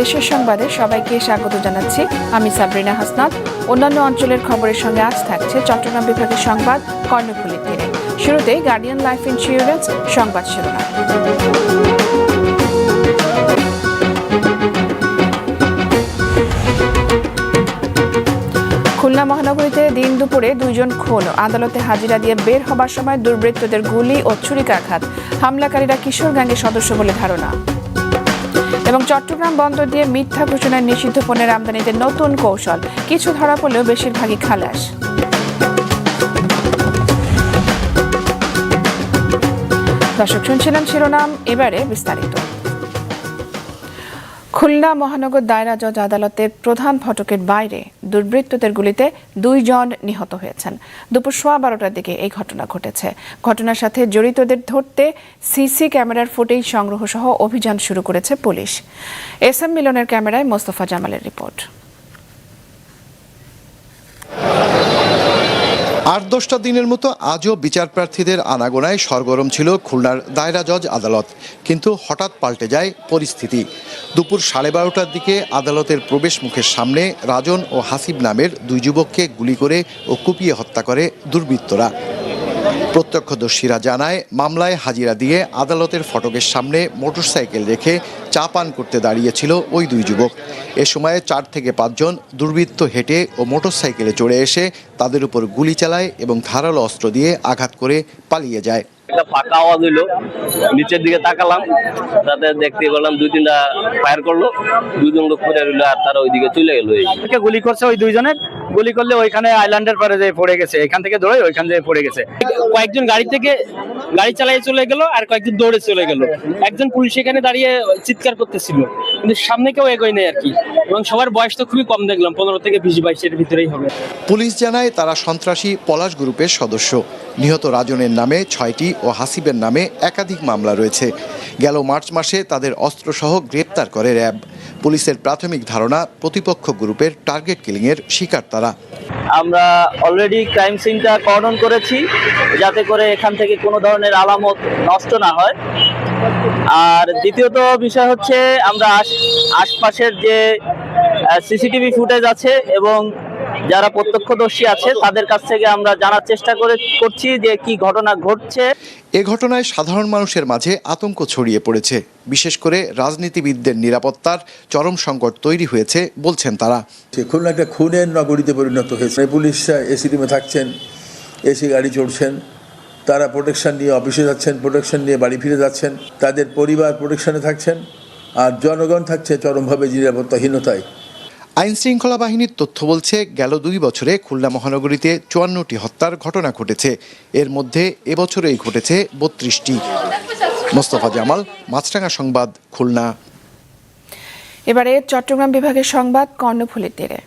দেশের সংবাদে সবাইকে স্বাগত জানাচ্ছি। আমি সাবরিনা হাসনাত। অন্যান্য অঞ্চলের খবরের সঙ্গে আজ থাকছে চট্টগ্রাম বিভাগের সংবাদ কর্ণফুলির তীরে শুরুতেই গার্ডিয়ান লাইফ ইন্স্যুরেন্স সংবাদ শিরোনাম। খুলনা মহানগরীতে দিন দুপুরে দুইজন খুন আদালতে হাজিরা দিয়ে বের হবার সময় দুর্বৃত্তদের গুলি ও ছুরিকাঘাত। হামলাকারীরা কিশোর গ্যাংয়ের সদস্য বলে ধারণা। এবং চট্টগ্রাম বন্দর দিয়ে মিথ্যা ঘোষণায় নিষিদ্ধ পণ্যের আমদানিতে নতুন কৌশল। কিছু ধরা পড়লেও বেশিরভাগই খালাস। দর্শক, শুনছিলাম শিরোনাম, এবারে বিস্তারিত। খুলনা মহানগর দায়রা জজ আদালতের প্রধান ফটকের বাইরে দুর্বৃত্তদের গুলিতে দুইজন নিহত হয়েছেন। দুপুর সোয়া বারোটার দিকে এই ঘটনা ঘটেছে। ঘটনার সাথে জড়িতদের ধরতে সিসি ক্যামেরার ফুটেজ সংগ্রহ সহ অভিযান শুরু করেছে পুলিশ। এস এম মিলনের ক্যামেরায় মোস্তফা জামালের রিপোর্ট। আট দশটা দিনের মতো আজও বিচার প্রার্থীদের আনাগোনায় সরগরম ছিল খুলনার দায়রা জজ আদালত। কিন্তু হঠাৎ পাল্টে যায় পরিস্থিতি। দুপুর সাড়ে বারোটার দিকে আদালতের প্রবেশ মুখের সামনে রাজন ও হাসিব নামের দুই যুবককে গুলি করে ও কুপিয়ে হত্যা করে দুর্বৃত্তরা। প্রত্যক্ষদর্শীরা জানায় মামলায় হাজিরা দিয়ে আদালতের ফটকের সামনে মোটরসাইকেল রেখে চা পান করতে দাঁড়িয়েছিল ওই দুই যুবক। এ সময়ে চার থেকে পাঁচজন দুর্বৃত্ত হেঁটে ও মোটরসাইকেলে চড়ে এসে তাদের উপর গুলি চালায় এবং ধারালো অস্ত্র দিয়ে আঘাত করে পালিয়ে যায়। একটা ফাঁকা আওয়াজ হইল নিচের দিকে তাকালাম তাতে দেখতে পেলাম দুই তিনটা ফায়ার করল দুজন লোক রইল আর তারা ওইদিকে চলে গেলো। গুলি করছে ওই দুইজনের? গুলি করলে ওইখানে আইল্যান্ডের পারে যে পড়ে গেছে এখান থেকে দৌড়ে ওইখান থেকে পড়ে গেছে। কয়েকজন গাড়ি থেকে গাড়ি চালিয়ে চলে গেল আর কয়েকজন দৌড়ে চলে গেল। একজন পুলিশ এখানে দাঁড়িয়ে চিৎকার করতেছিল কিন্তু সামনে কেউ এগোয় নেই আর কি। এবং সবার বয়স তো খুবই কম দেখলাম পনেরো থেকে বিশ বাইশের ভিতরেই হবে। পুলিশ জানায় তারা সন্ত্রাসী পলাশ গ্রুপের সদস্য। নিহত রাজনের নামে ছয়টি ও হাসিবের নামে একাধিক মামলা রয়েছে। গেল মার্চ মাসে তাদের অস্ত্রসহ গ্রেপ্তার করে র্যাব। পুলিশের প্রাথমিক ধারণা, প্রতিপক্ষ গ্রুপের টার্গেট কিলিংয়ের শিকার তারা। আমরা অলরেডি ক্রাইম সিনটা কর্ডন করেছি, যাতে করে এখান থেকে কোনো ধরনের আলামত নষ্ট না হয়। আর দ্বিতীয়ত বিষয় হচ্ছে, আমরা আশ- আশপাশের যে সিসিটিভি ফুটেজ আছে এবং যারা প্রত্যক্ষদর্শী আছে তাদের কাছ থেকে আমরা জানার চেষ্টা করে করছি যে কি ঘটনা ঘটছে। এ ঘটনায় সাধারণ মানুষের মাঝে আতঙ্ক ছড়িয়ে পড়েছে। বিশেষ করে রাজনীতিবিদদের নিরাপত্তার চরম সংকট তৈরি হয়েছে বলছেন তারা। খুলনা একটা খুনের নগরীতে পরিণত হয়েছে। পুলিশরা এসি রুমে থাকছেন এসি গাড়ি চড়ছেন তারা প্রোটেকশন নিয়ে অফিসে যাচ্ছেন প্রোটেকশন নিয়ে বাড়ি ফিরে যাচ্ছেন তাদের পরিবার প্রোটেকশনে থাকছেন আর জনগণ থাকছে চরমভাবে নিরাপত্তাহীনতায়। আইন শৃঙ্খলা বাহিনীর তথ্য বলছে, গেল দুই বছরে খুলনা মহানগরীতে চুয়ান্নটি হত্যার ঘটনা ঘটেছে। এর মধ্যে এবছরেই ঘটেছে বত্রিশটি। মোস্তফা জামাল, মাছরাঙা সংবাদ, খুলনা। এবারে চট্টগ্রাম বিভাগের সংবাদ, কর্ণফুলির তীরে।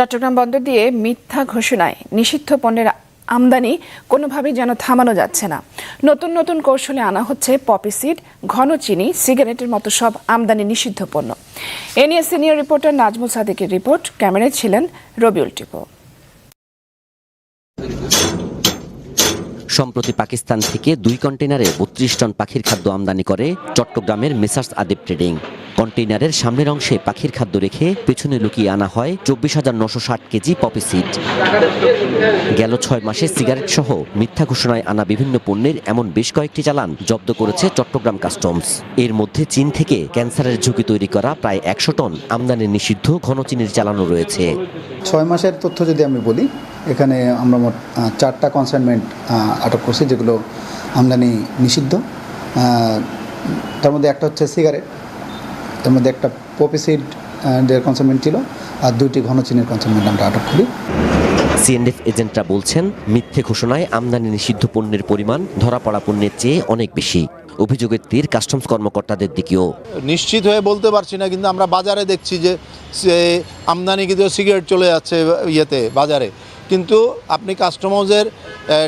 চট্টগ্রাম বন্দর দিয়ে মিথ্যা ঘোষণায় নিষিদ্ধ পণ্যের আমদানি কোনোভাবেই যেন থামানো যাচ্ছে না। নতুন নতুন কৌশলে আনা হচ্ছে পপি সিড, ঘন চিনি, সিগারেটের মতো সব আমদানি নিষিদ্ধ পণ্য। এ নিয়ে সিনিয়র রিপোর্টার নাজমুল সাদিকের রিপোর্ট। ক্যামেরায় ছিলেন রবিউল টিপো। সম্প্রতি পাকিস্তান থেকে দুই কন্টেনারে বত্রিশ টন পাখির খাদ্য আমদানি করে চট্টগ্রামের মেসার্স আদিব ট্রেডিং। কন্টেইনারের সামনের অংশে পাখির খাদ্য রেখে পেছনে লুকিয়ে আনা হয় চব্বিশ হাজার নশো ষাট কেজি পপি সিড। গেল ছয় মাসে সিগারেট সহ মিথ্যা ঘোষণায় আনা বিভিন্ন পণ্যের এমন বেশ কয়েকটি চালান জব্দ করেছে চট্টগ্রাম কাস্টমস। এর মধ্যে চীন থেকে ক্যান্সারের ঝুঁকি তৈরি করা প্রায় একশো টন আমদানি নিষিদ্ধ ঘন চিনির চালানো রয়েছে। ছয় মাসের তথ্য যদি আমি বলি এখানে আমরা মোট চারটা কনসাইনমেন্ট আটক করছি যেগুলো আমদানি নিষিদ্ধ। তার মধ্যে একটা হচ্ছে সিগারেট তার মধ্যে একটা পপিসিড এর কনসাইনমেন্ট ছিল আর দুইটি ঘন চিনির কনসাইনমেন্ট আমরা আটক করি। সিএনএফ এজেন্টরা বলছেন মিথ্যে ঘোষণায় আমদানি নিষিদ্ধ পণ্যের পরিমাণ ধরা পড়া পণ্যের চেয়ে অনেক বেশি। অভিযোগের তীর কাস্টমস কর্মকর্তাদের দিকেও। নিশ্চিত হয়ে বলতে পারছি না কিন্তু আমরা বাজারে দেখছি যে সে আমদানিকৃত সিগারেট চলে যাচ্ছে ইয়েতে বাজারে। কিন্তু আপনি কাস্টমার্সের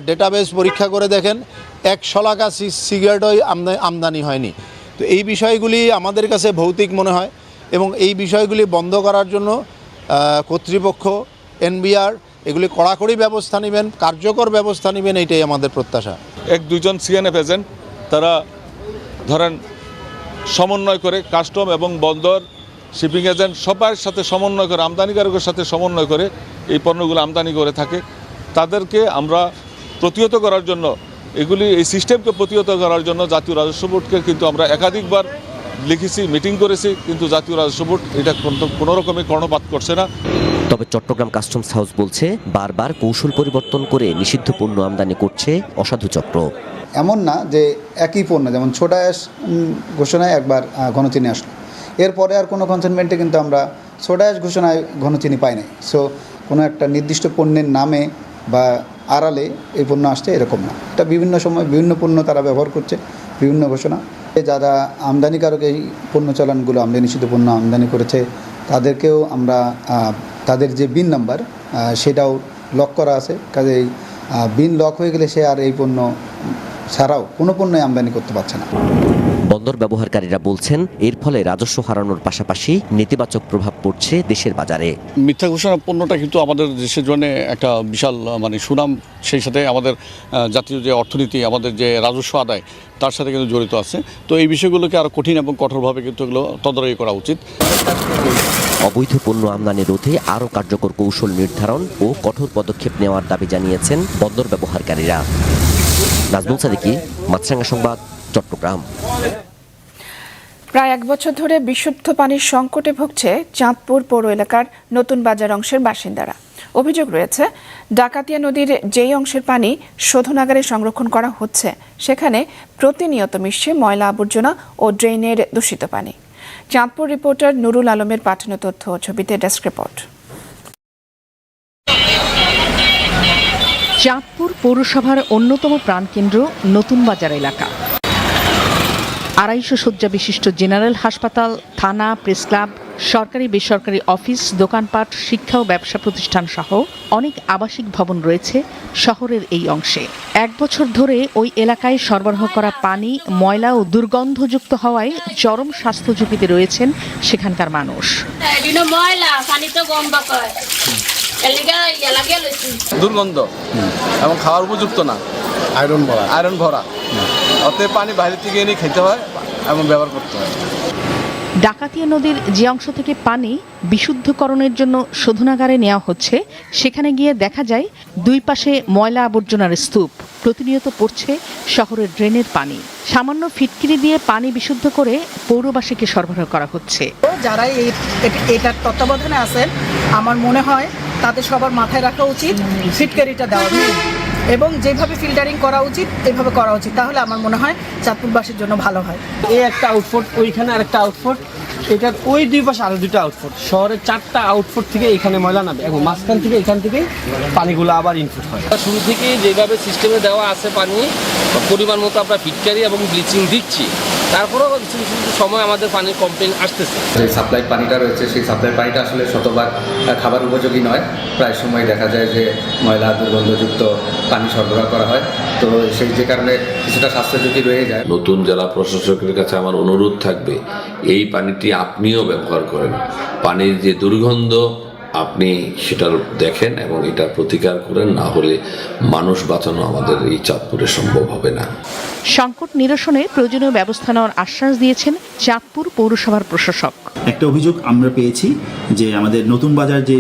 ডেটাবেস পরীক্ষা করে দেখেন, একশো লাখা সিগারেটই আমদানি হয়নি। তো এই বিষয়গুলি আমাদের কাছে ভৌতিক মনে হয় এবং এই বিষয়গুলি বন্ধ করার জন্য কর্তৃপক্ষ, এনবিআর, এগুলি কড়াকড়ি ব্যবস্থা নেবেন, কার্যকর ব্যবস্থা নেবেন, এইটাই আমাদের প্রত্যাশা। এক দুজন সিএনএফ এজেন্ট তারা ধরেন সমন্বয় করে, কাস্টম এবং বন্দর শিপিং এজেন্ট সবার সাথে সমন্বয় করে আমদানিকারকের সাথে সমন্বয় করে এই পণ্যগুলো আমদানি করে থাকে। তাদেরকে আমরা প্রতিহত করার জন্য এগুলি এই সিস্টেমকে প্রতিহত করার জন্য জাতীয় রাজস্ব বোর্ডকে কিন্তু আমরা একাধিকবার লিখেছি মিটিং করেছি কিন্তু জাতীয় রাজস্ব বোর্ড এটা কোনো- কোনো রকমই কর্ণপাত করছে না। তবে চট্টগ্রাম কাস্টমস হাউস বলছে বারবার কৌশল পরিবর্তন করে নিষিদ্ধ পণ্য আমদানি করছে অসাধু চক্র। এমন না যে একই পণ্য যেমন ছোটা ঘোষণায় একবার ঘনচিনি আসলো। এরপরে আর কোনো কনসেনমেন্টে কিন্তু আমরা সোডা অ্যাশ ঘোষণায় ঘনচিনি পাই নাই। সো কোনো একটা নির্দিষ্ট পণ্যের নামে বা আড়ালে এই পণ্য আসছে এরকম না। এটা বিভিন্ন সময় বিভিন্ন পণ্য তারা ব্যবহার করছে, বিভিন্ন ঘোষণা। যারা আমদানিকারক এই পণ্য চালানগুলো, আমদানি নিষিদ্ধ পণ্য আমদানি করেছে, তাদেরকেও আমরা তাদের যে বিন নাম্বার সেটাও লক করা আছে। কাজেই বিন লক হয়ে গেলে সে আর এই পণ্য ছাড়াও কোনো পণ্যই আমদানি করতে পারছে না। বন্দর ব্যবহারকারীরা বলছেন এর ফলে রাজস্ব হারানোর পাশাপাশি নেতিবাচক প্রভাব পড়ছে দেশের বাজারে। মিথ্যা ঘোষণা পণ্যটা কিন্তু আমাদের দেশের জন্য একটা বিশাল মানে সুনাম সেই সাথে আমাদের জাতীয় যে অর্থনীতি আমাদের যে রাজস্ব আদায় তার সাথে কিন্তু জড়িত আছে। তো এই বিষয়গুলোকে আরও কঠিন এবং কঠোরভাবে কিন্তু এগুলো তদারকি করা উচিত। অবৈধ পণ্য আমদানি রোধে আরও কার্যকর কৌশল নির্ধারণ ও কঠোর পদক্ষেপ নেওয়ার দাবি জানিয়েছেন বন্দর ব্যবহারকারীরা। নাজমুল সাদিকি মাছরাঙ্গা সংবাদ, চট্টগ্রাম। প্রায় এক বছর ধরে বিশুদ্ধ পানির সংকটে ভুগছে চাঁদপুর পৌর এলাকার নতুন বাজার অংশের বাসিন্দারা। অভিযোগ রয়েছে, ডাকাতিয়া নদীর যেই অংশের পানি শোধনাগারে সংরক্ষণ করা হচ্ছে, সেখানে প্রতিনিয়ত মিশছে ময়লা আবর্জনা ও ড্রেনের দূষিত পানি। চাঁদপুর রিপোর্টার নুরুল আলমের পাঠানো তথ্য ছবিতে ডেস্ক রিপোর্ট। চাঁদপুর পৌরসভার অন্যতম প্রাণকেন্দ্র নতুন বাজার এলাকা। আড়াইশো শয্যা বিশিষ্ট জেনারেল হাসপাতাল, থানা, প্রেস ক্লাব, সরকারি, বেসরকারি অফিস, দোকানপাট, শিক্ষা ও ব্যবসা প্রতিষ্ঠান সহ অনেক আবাসিক ভবন রয়েছে শহরের এই অংশে। এক বছর ধরে ওই এলাকায় সরবরাহ করা পানি, ময়লা ও দুর্গন্ধযুক্ত হওয়ায় চরম স্বাস্থ্য ঝুঁকিতে রয়েছেন সেখানকার মানুষ। ময়লা দুর্গন্ধ এবং খাওয়ার উপযুক্ত না। আয়রন ভরা আয়রন ভরা অতএব পানি বাইরে থেকে এনে খেতে হয় এবং ব্যবহার করতে হয়। ডাকাতিয়া নদীর যে অংশ থেকে পানি বিশুদ্ধকরণের জন্য শোধনাগারে নেওয়া হচ্ছে সেখানে গিয়ে দেখা যায় দুই পাশে ময়লা আবর্জনার স্তূপ। প্রতিনিয়ত পড়ছে শহরের ড্রেনের পানি। সামান্য ফিটকিরি দিয়ে পানি বিশুদ্ধ করে পৌরবাসীকে সরবরাহ করা হচ্ছে। যারা এই এটার তত্ত্বাবধানে আছেন আমার মনে হয় তাদের সবার মাথায় রাখা উচিত ফিটকারিটা দেওয়া উচিত এবং যেভাবে ফিল্টারিং করা উচিত এভাবে করা উচিত। তাহলে আমার মনে হয় চাঁদপুরবাসীর জন্য ভালো হয়। এই একটা আউটফুট ওইখানে আরেকটা আউটফুট এটার ওই দুই পাশে আরও দুটো আউটফুট শহরের চারটা আউটফুট থেকে এখানে ময়লা নামে। এবং মাঝখান থেকে এখান থেকে পানিগুলো আবার ইনপুট হয়। শুরু থেকে যেভাবে সিস্টেমে দেওয়া আছে পানি পরিমাণ মতো আমরা ফিটকারি এবং ব্লিচিং দিচ্ছি। তারপরেও কিছু কিছু সময় আমাদের পানির কমপ্লেন আসতেছে। যে সাপ্লাই পানিটা রয়েছে সেই সাপ্লাই পানিটা আসলে শতভাগ খাবার উপযোগী নয়। প্রায় সময় দেখা যায় যে ময়লা দুর্গন্ধযুক্ত পানি সরবরাহ করা হয়। তো সেই যে কারণে কিছুটা স্বাস্থ্য ঝুঁকি রয়ে যায়। নতুন জেলা প্রশাসকের কাছে আমার অনুরোধ থাকবে এই পানিটি আপনিও ব্যবহার করেন। পানির যে দুর্গন্ধ আপনি সেটার দেখেন এবং এটা প্রতিকার করেন, না হলে মানুষ বাঁচানো আমাদের এই চাঁদপুরে সম্ভব হবে না। সংকট নিরসনে প্রয়োজনীয় ব্যবস্থা নেওয়ার আশ্বাস দিয়েছেন চাঁদপুর পৌরসভার প্রশাসক। একটা অভিযোগ আমরা পেয়েছি যে আমাদের নতুন বাজার যে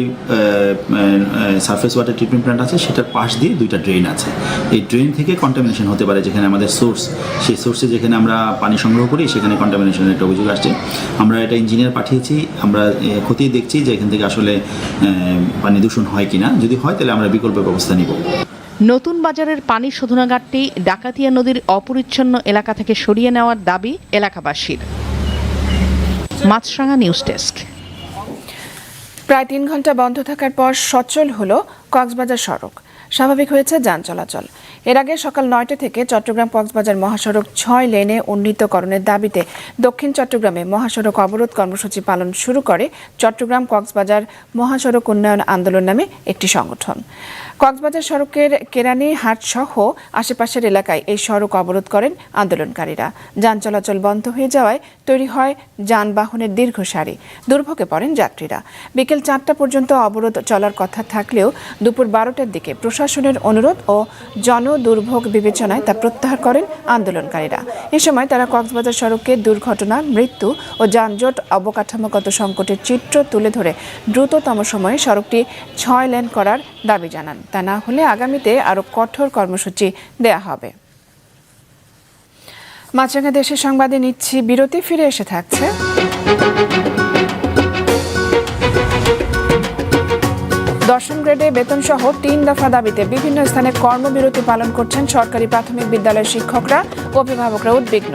সারফেস ওয়াটার ট্রিটমেন্ট প্ল্যান্ট আছে, সেটার পাশ দিয়ে দুইটা ড্রেন আছে। এই ড্রেন থেকে কন্টামিনেশন হতে পারে, যেখানে আমাদের সোর্স সেই সোর্সে যেখানে আমরা পানি সংগ্রহ করি, সেখানে কন্টামিনেশনের একটা অভিযোগ আসছে। আমরা এটা ইঞ্জিনিয়ার পাঠিয়েছি, আমরা খতিয়ে দেখছি যে এখান থেকে আসলে পানি দূষণ হয় কিনা। যদি হয়, তাহলে আমরা বিকল্প ব্যবস্থা নিব। নতুন বাজারের পানি শোধনাগারটি ডাকাতিয়া নদীর অপরিচ্ছন্ন এলাকা থেকে সরিয়ে নেওয়ার দাবি এলাকাবাসীর। Maasranga news desk. প্রায় তিন ঘণ্টা বন্ধ থাকার পর সচল হলো কক্সবাজার সড়ক। স্বাভাবিক হয়েছে যান চলাচল। এর আগে সকাল নয়টা থেকে চট্টগ্রাম কক্সবাজার মহাসড়ক ছয় লেনে উন্নীতকরণের দাবিতে দক্ষিণ চট্টগ্রামে মহাসড়ক অবরোধ কর্মসূচি পালন শুরু করে চট্টগ্রাম কক্সবাজার মহাসড়ক উন্নয়ন আন্দোলন নামে একটি সংগঠন। কক্সবাজার সড়কের কেরানি হাট সহ আশেপাশের এলাকায় এই সড়ক অবরোধ করেন আন্দোলনকারীরা। যান চলাচল বন্ধ হয়ে যাওয়ায় তৈরি হয় যানবাহনের দীর্ঘ সারি দুর্ভোগে পড়েন যাত্রীরা। বিকেল চারটা পর্যন্ত অবরোধ চলার কথা থাকলেও দুপুর বারোটার দিকে প্রশাসনের অনুরোধ ও জনদুর্ভোগ বিবেচনায় তা প্রত্যাহার করেন আন্দোলনকারীরা। এ সময় তারা কক্সবাজার সড়কে দুর্ঘটনা, মৃত্যু ও যানজট অবকাঠামোগত সংকটের চিত্র তুলে ধরে দ্রুততম সময়ে সড়কটি ছয় লেন করার দাবি জানান। তা না হলে আগামীতে আরও কঠোর কর্মসূচি দেয়া হবে। মাছরাঙা দেশের সংবাদে নিচ্ছি, বিরতি ফিরে এসে থাকছে। দশম গ্রেডে বেতন সহ তিন দফা দাবিতে বিভিন্ন স্থানে কর্মবিরতি পালন করছেন সরকারি প্রাথমিক বিদ্যালয়ের শিক্ষকরা, অভিভাবকরা উদ্বিগ্ন।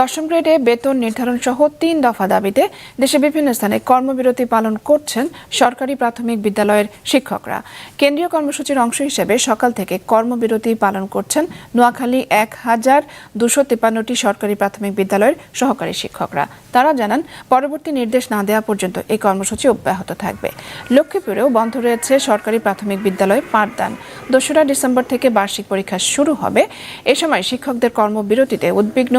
দশম গ্রেডে বেতন নির্ধারণ সহ তিন দফা দাবিতে দেশে বিভিন্ন স্থানে কর্মবিরতি পালন করছেন সরকারি প্রাথমিক বিদ্যালয়ের শিক্ষকরা। কেন্দ্রীয় কর্মসূচির অংশ হিসেবে সকাল থেকে কর্মবিরতি পালন করছেন নোয়াখালী এক হাজার দুশো তিপ্পান্নটি সরকারি প্রাথমিক বিদ্যালয়ের সহকারী শিক্ষকরা। তারা জানান, পরবর্তী নির্দেশ না দেওয়া পর্যন্ত এই কর্মসূচি অব্যাহত থাকবে। লক্ষ্মীপুরেও বন্ধ রয়েছে সরকারি প্রাথমিক বিদ্যালয় পাঠদান। দোসরা ডিসেম্বর থেকে বার্ষিক পরীক্ষা শুরু হবে। এ সময় শিক্ষকদের কর্মবিরতিতে উদ্বিগ্ন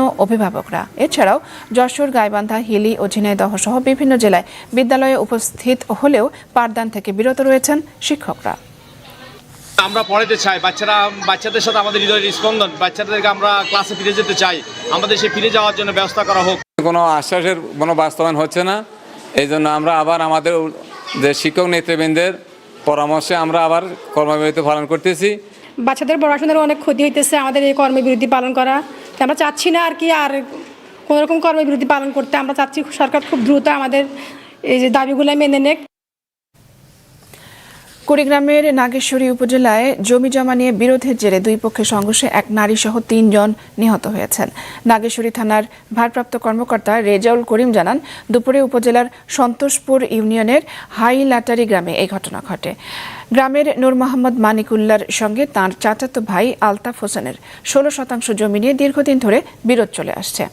অভিভাবকরা এছাড়াও যশোর গাইবান্ধা হিলি ও ঝিনাইদহ সহ বিভিন্ন জেলায় বিদ্যালয়ে উপস্থিত হলেও পাঠদান থেকে বিরত রয়েছেন শিক্ষকরা। আমরা পড়াতে চাই। বাচ্চারা বাচ্চাদের সাথে আমাদের হৃদয়ের স্পন্দন বাচ্চাদেরকে আমরা ক্লাসে ফিরে যেতে চাই। আমাদের সেই ফিরে যাওয়ার জন্য ব্যবস্থা করা হোক। কোনো আশ্বাসের কোনো বাস্তবায়ন হচ্ছে না। এই জন্য আমরা আবার আমাদের যে শিক্ষক নেতৃবৃন্দের পরামর্শে আমরা আবার কর্মবিরতি পালন করতেছি। বাচ্চাদের পড়াশোনার অনেক ক্ষতি হইতেছে, আমাদের এই কর্মবিরতি পালন করা। আমরা চাচ্ছি না আর কি আর কোনো রকম কর্মবিরতি পালন করতে, আমরা চাচ্ছি সরকার খুব দ্রুত আমাদের এই যে দাবিগুলো মেনে নেক। কুড়িগ্রামের নাগেশ্বরী উপজেলায় জমি জমা নিয়ে বিরোধের জেরে দুই পক্ষের সংঘর্ষে এক নারী সহ তিনজন নিহত হয়েছেন। নাগেশ্বরী থানার ভারপ্রাপ্ত কর্মকর্তা রেজাউল করিম জানান, দুপুরে উপজেলার সন্তোষপুর ইউনিয়নের হাইলাটারি গ্রামে এই ঘটনা ঘটে। গ্রামের নূর মোহাম্মদ মানিকুল্লার সঙ্গে তাঁর চাচাতো ভাই আলতাফ হোসেনের ষোলো শতাংশ জমি নিয়ে দীর্ঘদিন ধরে বিরোধ চলে আসছে।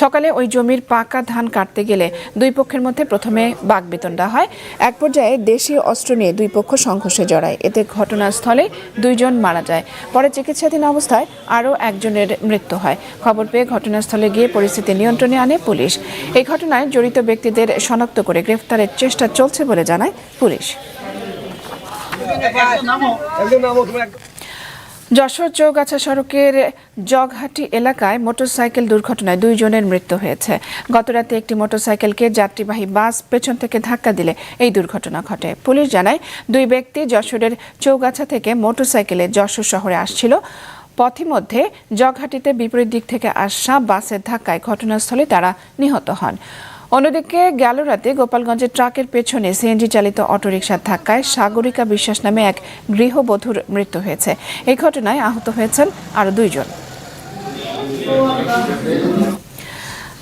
সকালে ওই জমির পাকা ধান কাটতে গেলে দুই পক্ষের মধ্যে প্রথমে বাগবিতণ্ডা হয়। এক পর্যায়ে দেশীয় অস্ত্র নিয়ে দুই পক্ষ সংঘর্ষে জড়ায়। এতে ঘটনাস্থলে দুইজন মারা যায়। পরে চিকিৎসাধীন অবস্থায় আরও একজনের মৃত্যু হয়। খবর পেয়ে ঘটনাস্থলে গিয়ে পরিস্থিতি নিয়ন্ত্রণে আনে পুলিশ। এই ঘটনায় জড়িত ব্যক্তিদের শনাক্ত করে গ্রেফতারের চেষ্টা চলছে বলে জানায় পুলিশ। যশোর চৌগাছা সড়কের জগহাটি এলাকায় মোটরসাইকেল দুর্ঘটনায় দুইজনের মৃত্যু হয়েছে। গতরাতে একটি মোটরসাইকেলকে যাত্রীবাহী বাস পেছন থেকে ধাক্কা দিলে এই দুর্ঘটনা ঘটে। পুলিশ জানায়, দুই ব্যক্তি যশোরের চৌগাছা থেকে মোটরসাইকেলে যশোর শহরে আসছিল। পথিমধ্যে জগহাটিতে বিপরীত দিক থেকে আসা বাসের ধাক্কায় ঘটনাস্থলে তারা নিহত হন। অন্যদিকে গেল রাতে গোপালগঞ্জের ট্রাকের পেছনে সিএনজি চালিত অটোরিকশার ধাক্কায় সাগরিকা বিশ্বাস নামে এক গৃহবধূর মৃত্যু হয়েছে। এই ঘটনায় আহত হয়েছেন আরও দুইজন।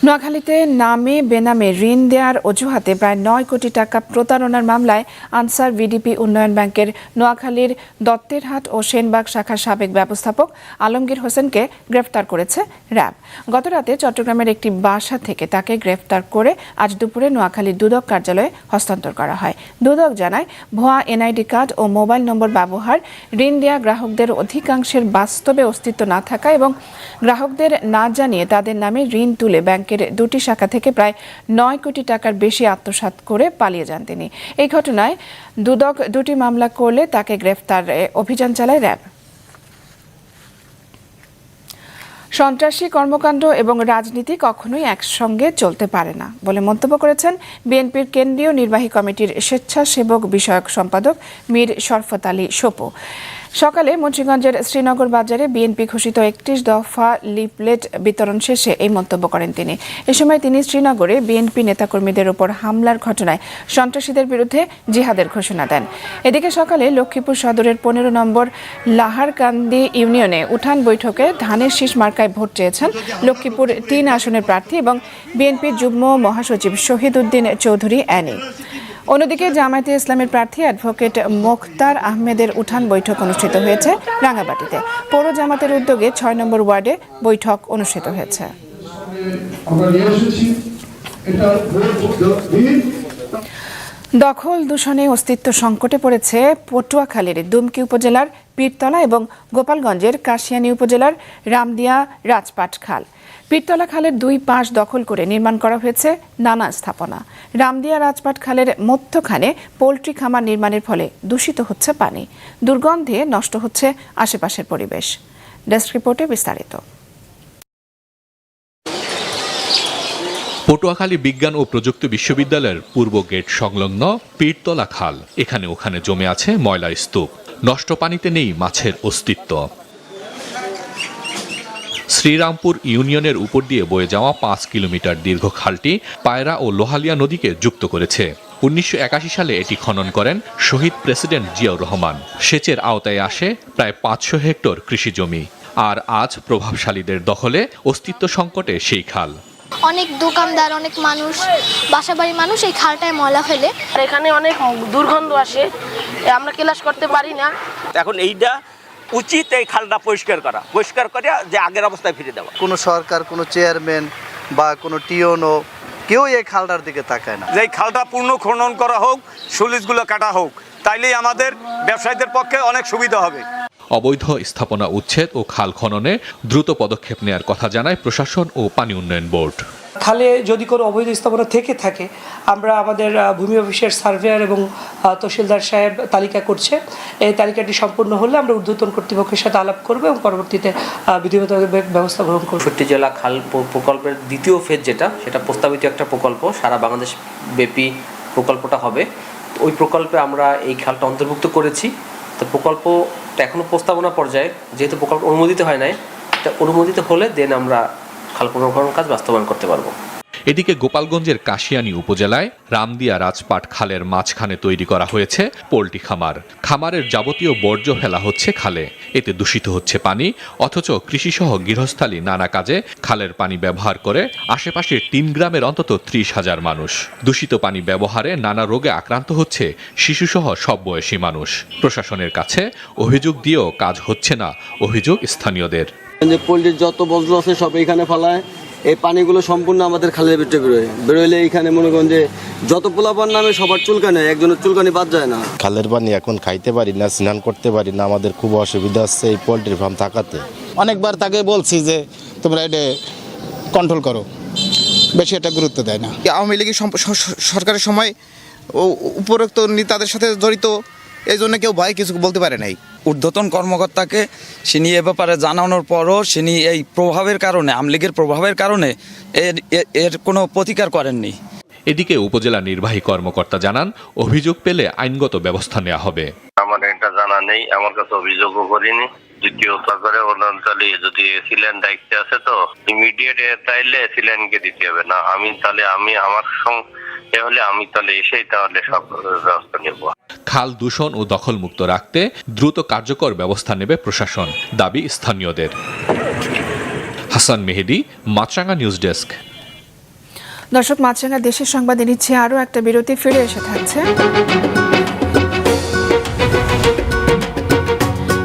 নোয়াখালীতে নামে বেনামে ঋণ দেওয়ার অজুহাতে প্রায় নয় কোটি টাকা প্রতারণার মামলায় আনসার ভিডিপি উন্নয়ন ব্যাংকের নোয়াখালীর দত্তেরহাট ও সেনবাগ শাখার সাবেক ব্যবস্থাপক আলমগীর হোসেনকে গ্রেফতার করেছে র্যাব। গতরাতে চট্টগ্রামের একটি বাসা থেকে তাকে গ্রেফতার করে আজ দুপুরে নোয়াখালীর দুদক কার্যালয়ে হস্তান্তর করা হয়। দুদক জানায়, ভুয়া এনআইডি কার্ড ও মোবাইল নম্বর ব্যবহার, ঋণ দেওয়া গ্রাহকদের অধিকাংশের বাস্তবে অস্তিত্ব না থাকা এবং গ্রাহকদের না জানিয়ে তাদের নামে ঋণ তুলে ব্যাংকের দুটি শাখা থেকে প্রায় নয় কোটি টাকার বেশি আত্মসাৎ করে পালিয়ে যান তিনি। এই ঘটনায় দুদক দুটি মামলা করলে তাকে গ্রেফতারে অভিযান চালায় র্যাব। সন্ত্রাসী কর্মকাণ্ড এবং রাজনীতি কখনোই একসঙ্গে চলতে পারে না বলে মন্তব্য করেছেন বিএনপির কেন্দ্রীয় নির্বাহী কমিটির স্বেচ্ছাসেবক বিষয়ক সম্পাদক মীর শরফত আলী সোপো। সকালে মুন্সিগঞ্জের শ্রীনগর বাজারে বিএনপি ঘোষিত একত্রিশ দফা লিফলেট বিতরণ শেষে এই মন্তব্য করেন তিনি। এ সময় তিনি শ্রীনগরে বিএনপি নেতাকর্মীদের উপর হামলার ঘটনায় সন্ত্রাসীদের বিরুদ্ধে জিহাদের ঘোষণা দেন। এদিকে সকালে লক্ষ্মীপুর সদরের পনেরো নম্বর লাহারকান্দি ইউনিয়নে উঠান বৈঠকে ধানের শীষ মার্কায় ভোট চেয়েছেন লক্ষ্মীপুর তিন আসনের প্রার্থী এবং বিএনপির যুগ্ম মহাসচিব শহীদ উদ্দিন চৌধুরী অ্যানি। অন্যদিকে জামায়াতে ইসলামের প্রার্থী অ্যাডভোকেট মোখতার আহমেদের উঠান বৈঠক অনুষ্ঠিত হয়েছে রাঙ্গাবাটিতে পৌর জামাতের উদ্যোগে ছয় নম্বর ওয়ার্ডে বৈঠক অনুষ্ঠিত হয়েছে। দখল দূষণে অস্তিত্ব সংকটে পড়েছে পটুয়াখালীর দুমকি উপজেলার পীরতলা এবং গোপালগঞ্জের কাশিয়ানী উপজেলার রামদিয়া রাজপাট খাল। পীরতলা খালের দুই পাশ দখল করে নির্মাণ করা হয়েছে নানা স্থাপনা। রামদিয়া রাজপাট খালের মধ্যখানে পোলট্রি খামার নির্মাণের ফলে দূষিত হচ্ছে পানি। দুর্গন্ধে নষ্ট হচ্ছে আশেপাশের পরিবেশ। ডেস্ক রিপোর্টে বিস্তারিত। পটুয়াখালী বিজ্ঞান ও প্রযুক্তি বিশ্ববিদ্যালয়ের পূর্ব গেট সংলগ্ন পীরতলা খাল। এখানে ওখানে জমে আছে ময়লা স্তূপ। নষ্ট পানিতে নেই মাছের অস্তিত্ব। শ্রীরামপুর ইউনিয়নের উপর দিয়ে বয়ে যাওয়া পাঁচ কিলোমিটার দীর্ঘ খালটি পায়রা ও লোহালিয়া নদীকে যুক্ত করেছে। উনিশশো একাশি সালে এটি খনন করেন শহীদ প্রেসিডেন্ট জিয়াউর রহমান। সেচের আওতায় আসে প্রায় পাঁচশো হেক্টর কৃষি জমি আর আজ প্রভাবশালীদের দখলে অস্তিত্ব সংকটে সেই খাল। অনেক দোকানদার অনেক মানুষ বাসাবাড়ির মানুষ এই খালটায় ময়লা ফেলে। এখানে অনেক দুর্গন্ধ আসে আমরা ক্লাস করতে পারি না। এখন এইটা উচিত এই খালটা পরিষ্কার করা। পরিষ্কার করে যে আগের অবস্থায় ফিরে দেওয়া। কোনো সরকার কোনো চেয়ারম্যান বা কোনো টিওনো কেউ এই খালটার দিকে তাকায় না। যে এই খালটা পূর্ণ খনন করা হোক সুলিশগুলো কাটা হোক তাইলেই আমাদের ব্যবসায়ীদের পক্ষে অনেক সুবিধা হবে। অবৈধ স্থাপনা উচ্ছেদ ও খাল খননে দ্রুত পদক্ষেপ নেওয়ার কথা জানায় প্রশাসন ও পানি উন্নয়ন বোর্ড। খালে যদি কোনো অবৈধ স্থাপনা থেকে থাকে আমরা আমাদের ভূমি অফিসের সার্ভেয়ার এবং তহসিলদার সাহেব তালিকা করছে। এই তালিকাটি সম্পূর্ণ হলে আমরা ঊর্ধ্বতন কর্তৃপক্ষের সাথে আলাপ করব এবং পরবর্তীতে বিধিগত ব্যবস্থা গ্রহণ করব। চৌষট্টি জেলা খাল প্রকল্পের দ্বিতীয় ফেজ যেটা সেটা প্রস্তাবিত একটা প্রকল্প। সারা বাংলাদেশ ব্যাপী প্রকল্পটা হবে। ওই প্রকল্পে আমরা এই খালটা অন্তর্ভুক্ত করেছি। তো প্রকল্পটা এখনও প্রস্তাবনা পর্যায়ে, যেহেতু প্রকল্প অনুমোদিত হয় নাই, তা অনুমোদিত হলে দেন আমরা খাল পুনর্গঠন কাজ বাস্তবায়ন করতে পারব। এদিকে গোপালগঞ্জের কাশিয়ানী উপজেলায় রামদিয়া রাজপাট খালের মাঝখানে তৈরি করা হয়েছে পোল্ট্রি খামার। খামারের যাবতীয় বর্জ্য ফেলা হচ্ছে খালে। এতে দূষিত হচ্ছে পানি, অথচ কৃষিসহ গৃহস্থালী নানা কাজে খালের পানি ব্যবহার করে আশেপাশের তিন গ্রামের অন্তত ত্রিশ হাজার মানুষ। দূষিত পানি ব্যবহারে নানা রোগে আক্রান্ত হচ্ছে শিশুসহ সব বয়সী মানুষ। প্রশাসনের কাছে অভিযোগ দিয়েও কাজ হচ্ছে না অভিযোগ স্থানীয়দের। যে যত বজ্র আছে সব এখানে ফেলায়। এই পানিগুলো সম্পূর্ণ আমাদের খালের ভিতরে বেরোয় বেরোইলে এইখানে মনে করেন যে যত পোলাপান নামে সবার চুলকানি একজনের চুলকানি বাদ যায় না। খালের পানি এখন খাইতে পারি না স্নান করতে পারি না আমাদের খুব অসুবিধা হচ্ছে এই পোলট্রি ফার্ম থাকাতে। অনেকবার তাকে বলছি যে তোমরা এটা কন্ট্রোল করো। বেশি এটা গুরুত্ব দেয় না। আওয়ামী লীগের সম- স- স- সরকারের সময় ও উপরোক্ত নেতাদের সাথে জড়িত এই জন্য কেউ ভয় কিছু বলতে পারে নাই। ঊর্ধ্বতন কর্মকর্তাকে তিনি এ ব্যাপারে জানানোর পরও তিনি এই প্রভাবের কারণে আমলিগের প্রভাবের কারণে এর এর- কোনো প্রতিকার করেননি। এদিকে উপজেলা নির্বাহী কর্মকর্তা জানান অভিযোগ পেলে আইনগত ব্যবস্থা নেওয়া হবে। আমার এটা জানা নেই আমার কাছে অভিযোগও করিনি। দ্বিতীয় করে অঞ্চলে যদি এসিলেন দায়িত্বে আছে তো ইমিডিয়েট চাইলে এসিলেনকে দিতে হবে। না আমি তাহলে আমি আমার সঙ্গে হলে আমি তাহলে এসেই তাহলে সব ব্যবস্থা নেব। খাল দূষণ ও দখলমুক্ত রাখতে দ্রুত কার্যকর ব্যবস্থা নেবে প্রশাসন দাবি স্থানীয়দের। Hasan Mehedi Maasranga news desk. দর্শক মাছরাঙা দেশের সংবাদে নিচ্ছে আরও একটা বিরতি ফিরে এসে থাকছে।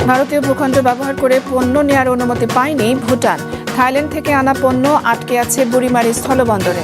ভারতীয় ভূখণ্ড ব্যবহার করে পণ্য নেয়ার অনুমতি পায়নি ভুটান। থাইল্যান্ড থেকে আনা পণ্য আটকে আছে বুড়িমারি স্থলবন্দরে।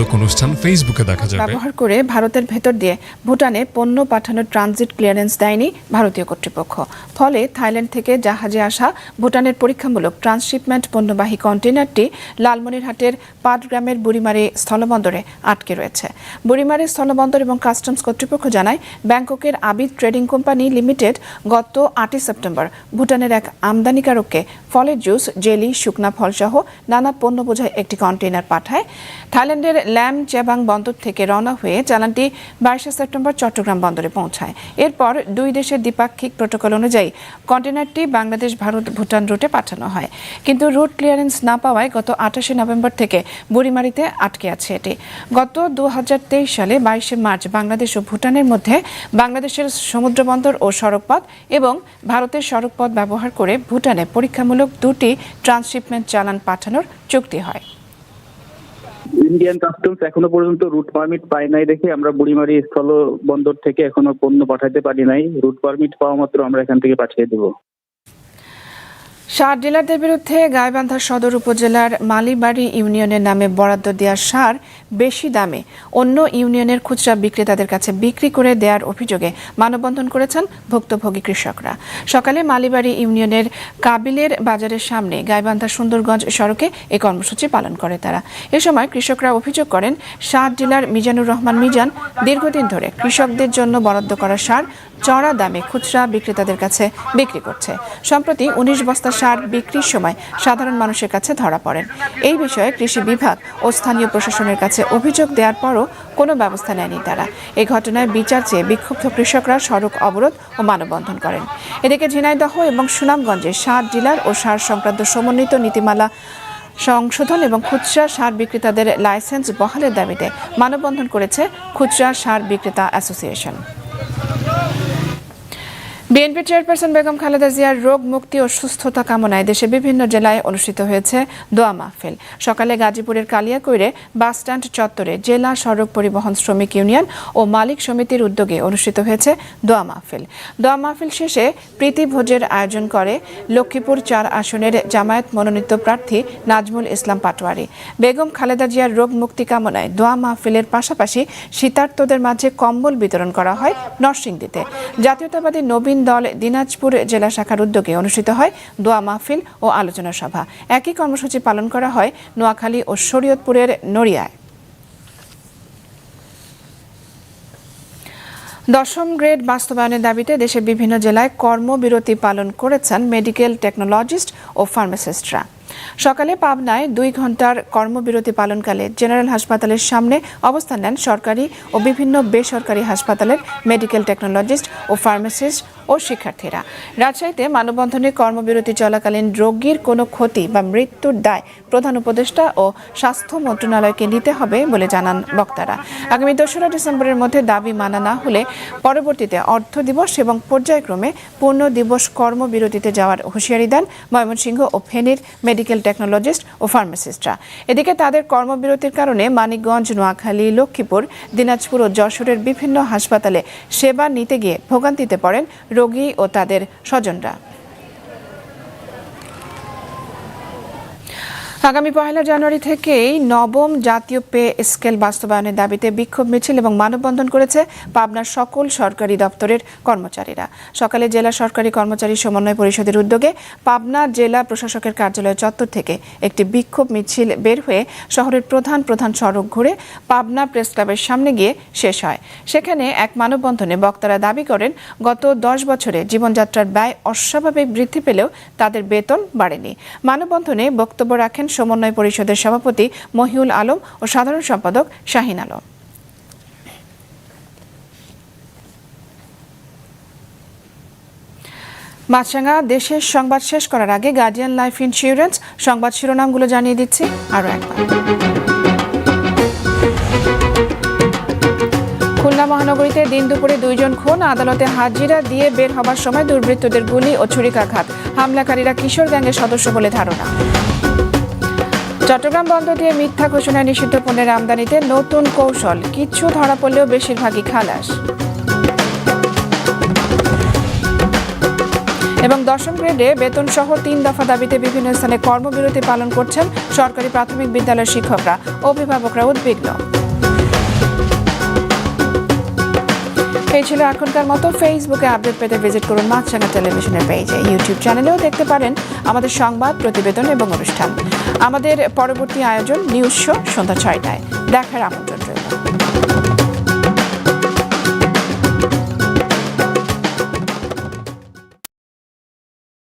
অনুসন্ধানমূলক অনুষ্ঠান ফেসবুকে দেখা যাবে। ব্যবহার করে ভারতের ভেতর দিয়ে ভুটানে পণ্য পাঠানোর ট্রানজিট ক্লিয়ারেন্স দেয়নি ভারতীয় কর্তৃপক্ষ। ফলে থাইল্যান্ড থেকে জাহাজে আসা ভুটানের পরীক্ষামূলক ট্রান্সশিপমেন্ট পণ্যবাহী কন্টেনারটি লালমনিরহাটের পাটগ্রামের বুড়িমারি স্থলবন্দরে আটকে রয়েছে। বুড়িমারি স্থলবন্দর এবং কাস্টমস কর্তৃপক্ষ জানায়, ব্যাংককের আবিদ ট্রেডিং কোম্পানি লিমিটেড গত আটই সেপ্টেম্বর ভুটানের এক আমদানিকারককে ফলের জুস, জেলি, শুকনা ফলসহ নানা পণ্য বোঝায় একটি কন্টেইনার পাঠায়। থাইল্যান্ডের ল্যাম চেবাং বন্দর থেকে রওনা হয়ে চালানটি বাইশে সেপ্টেম্বর চট্টগ্রাম বন্দরে পৌঁছায়। এরপর দুই দেশের দ্বিপাক্ষিক প্রোটোকল অনুযায়ী কন্টেনারটি বাংলাদেশ ভারত ভুটান রুটে পাঠানো হয়। কিন্তু রুট ক্লিয়ারেন্স না পাওয়ায় গত আঠাশে নভেম্বর থেকে বুড়িমারিতে আটকে আছে এটি। গত দু হাজার তেইশ সালে বাইশে মার্চ বাংলাদেশ ও ভুটানের মধ্যে বাংলাদেশের সমুদ্রবন্দর ও সড়কপথ এবং ভারতের সড়কপথ ব্যবহার করে ভুটানে পরীক্ষামূলক দুটি ট্রান্সশিপমেন্ট চালান পাঠানোর চুক্তি হয়। ইন্ডিয়ান কাস্টমস এখনও পর্যন্ত রুট পারমিট পাই নাই দেখে আমরা বুড়িমারি স্থল বন্দর থেকে এখনও পণ্য পাঠাতে পারি নাই। রুট পারমিট পাওয়া মাত্র আমরা এখান থেকে পাঠিয়ে দেবো। সার ডিলারদের বিরুদ্ধে গাইবান্ধা সদর উপজেলার মালিবাড়ি ইউনিয়নের নামে বরাদ্দ দেওয়া সার বেশি দামে অন্য ইউনিয়নের খুচরা বিক্রেতাদের কাছে বিক্রি করে দেওয়ার অভিযোগে মানববন্ধন করেছেন ভুক্তভোগী কৃষকরা। সকালে মালিবাড়ি ইউনিয়নের কাবিলের বাজারের সামনে গাইবান্ধা সুন্দরগঞ্জ সড়কে এ কর্মসূচি পালন করে তারা। এ সময় কৃষকরা অভিযোগ করেন, সার ডিলার মিজানুর রহমান মিজান দীর্ঘদিন ধরে কৃষকদের জন্য বরাদ্দ করা সার চড়া দামে খুচরা বিক্রেতাদের কাছে বিক্রি করছে। সম্প্রতি উনিশ বস্তা সার বিক্রির সময় সাধারণ মানুষের কাছে ধরা পড়েন। এই বিষয়ে কৃষি বিভাগ ও স্থানীয় প্রশাসনের কাছে অভিযোগ দেওয়ার পরও কোনো ব্যবস্থা নেয়নি তারা। এই ঘটনায় বিচার চেয়ে বিক্ষুব্ধ কৃষকরা সড়ক অবরোধ ও মানববন্ধন করেন। এদিকে ঝিনাইদহ এবং সুনামগঞ্জে সার ডিলার ও সার সংক্রান্ত সমন্বিত নীতিমালা সংশোধন এবং খুচরা সার বিক্রেতাদের লাইসেন্স বহালের দাবিতে মানববন্ধন করেছে খুচরা সার বিক্রেতা association. BNP chairperson Begum Khaleda জিয়ার রোগ, মুক্তি ও সুস্থতা কামনায় দেশের বিভিন্ন জেলায় অনুষ্ঠিত হয়েছে দোয়া মাহফিল। সকালে গাজীপুরের কালিয়াকৈরে বাসস্ট্যান্ড চত্বরে জেলা সড়ক পরিবহন শ্রমিক ইউনিয়ন ও মালিক সমিতির উদ্যোগে অনুষ্ঠিত হয়েছে দোয়া মাহফিল। দোয়া মাহফিল শেষে প্রীতি ভোজের আয়োজন করে লক্ষ্মীপুর চার আসনের জামায়াত মনোনীত প্রার্থী নাজমুল ইসলাম পাটোয়ারি। বেগম খালেদা জিয়ার রোগ, মুক্তি কামনায় দোয়া মাহফিলের পাশাপাশি শীতার্তদের মাঝে কম্বল বিতরণ করা হয় নরসিংদীতে। জাতীয়তাবাদী নবীন দল দিনাজপুর জেলা শাখার উদ্যোগে অনুষ্ঠিত হয় দোয়া মাহফিল ও আলোচনা সভা। একই কর্মসূচি পালন করা হয় নোয়াখালী ও শরীয়তপুরের নড়িয়ায়। দশম গ্রেড বাস্তবায়নের দাবিতে দেশের বিভিন্ন জেলায় কর্মবিরতি পালন করেছেন মেডিকেল টেকনোলজিস্ট ও ফার্মাসিস্টরা। সকালে পাবনায় দুই ঘণ্টার কর্মবিরতি পালনকালে জেনারেল হাসপাতালের সামনে অবস্থান নেন সরকারি ও বিভিন্ন বেসরকারি হাসপাতালের মেডিকেল টেকনোলজিস্ট ও ফার্মাসিস্ট ও শিক্ষার্থীরা। রাজশাহীতে মানববন্ধনে কর্মবিরতি চলাকালীন রোগীর কোনো ক্ষতি বা মৃত্যুর দায় প্রধান উপদেষ্টা ও স্বাস্থ্য মন্ত্রণালয়কে নিতে হবে বলে জানান বক্তারা। আগামী দোসরা ডিসেম্বরের মধ্যে দাবি মানা না হলে পরবর্তীতে অর্থ দিবস এবং পর্যায়ক্রমে পূর্ণ দিবস কর্মবিরতিতে যাওয়ার হুঁশিয়ারি দেন ময়মনসিংহ ও ফেনীর মেডিকেল টেকনোলজিস্ট ও ফার্মাসিস্টরা। এদিকে তাদের কর্মবিরতির কারণে মানিকগঞ্জ, নোয়াখালী, লক্ষ্মীপুর, দিনাজপুর ও যশোরের বিভিন্ন হাসপাতালে সেবা নিতে গিয়ে ভোগান্তিতে পড়েন রোগী ও তাদের স্বজনরা। আগামী পহেলা জানুয়ারি থেকেই নবম জাতীয় পে স্কেল বাস্তবায়নের দাবিতে বিক্ষোভ মিছিল এবং মানববন্ধন করেছে পাবনার সকল সরকারি দপ্তরের কর্মচারীরা। সকালে জেলা সরকারি কর্মচারী সমন্বয় পরিষদের উদ্যোগে পাবনা জেলা প্রশাসকের কার্যালয় চত্বর থেকে একটি বিক্ষোভ মিছিল বের হয়ে শহরের প্রধান প্রধান সড়ক ঘুরে পাবনা প্রেস ক্লাবের সামনে গিয়ে শেষ হয়। সেখানে এক মানববন্ধনে বক্তারা দাবি করেন, গত দশ বছরে জীবনযাত্রার ব্যয় অস্বাভাবিক বৃদ্ধি পেলেও তাদের বেতন বাড়েনি। মানববন্ধনে বক্তব্য রাখেন সমন্বয় পরিষদের সভাপতি মহিউল আলম ও সাধারণ সম্পাদক শাহিন আলম। মাছরাঙ্গা দেশের সংবাদ শেষ করার আগে গার্ডিয়ান লাইফ ইন্স্যুরেন্স সংবাদ শিরোনামগুলো জানিয়ে দিচ্ছি আরও একবার। খুলনা মহানগরীতে দিন দুপুরে দুইজন খুন, আদালতে হাজিরা দিয়ে বের হবার সময় দুর্বৃত্তদের গুলি ও ছুরিকাঘাত। হামলাকারীরা কিশোর গ্যাংয়ের সদস্য বলে ধারণা। চট্টগ্রাম বন্দর দিয়ে মিথ্যা ঘোষণায় নিষিদ্ধ পণ্যের আমদানিতে নতুন কৌশল। কিছু ধরা পড়লেও বেশিরভাগই খালাস। এবং দশম গ্রেডে বেতন সহ তিন দফা দাবিতে বিভিন্ন স্থানে কর্মবিরতি পালন করছেন সরকারি প্রাথমিক বিদ্যালয়ের শিক্ষকরা। অভিভাবকরা উদ্বিগ্ন। এই ছিল এখনকার মতো ফেসবুকে আপডেট পেতে ভিজিট করুন মাছরাঙা টেলিভিশনের পেজে ইউটিউব চ্যানেলেও দেখতে পারেন আমাদের সংবাদ, প্রতিবেদন এবং অনুষ্ঠান। আমাদের পরবর্তী আয়োজন নিউজ শো সন্ধ্যা ছয়টায়। দেখার আমন্ত্রণ রইল।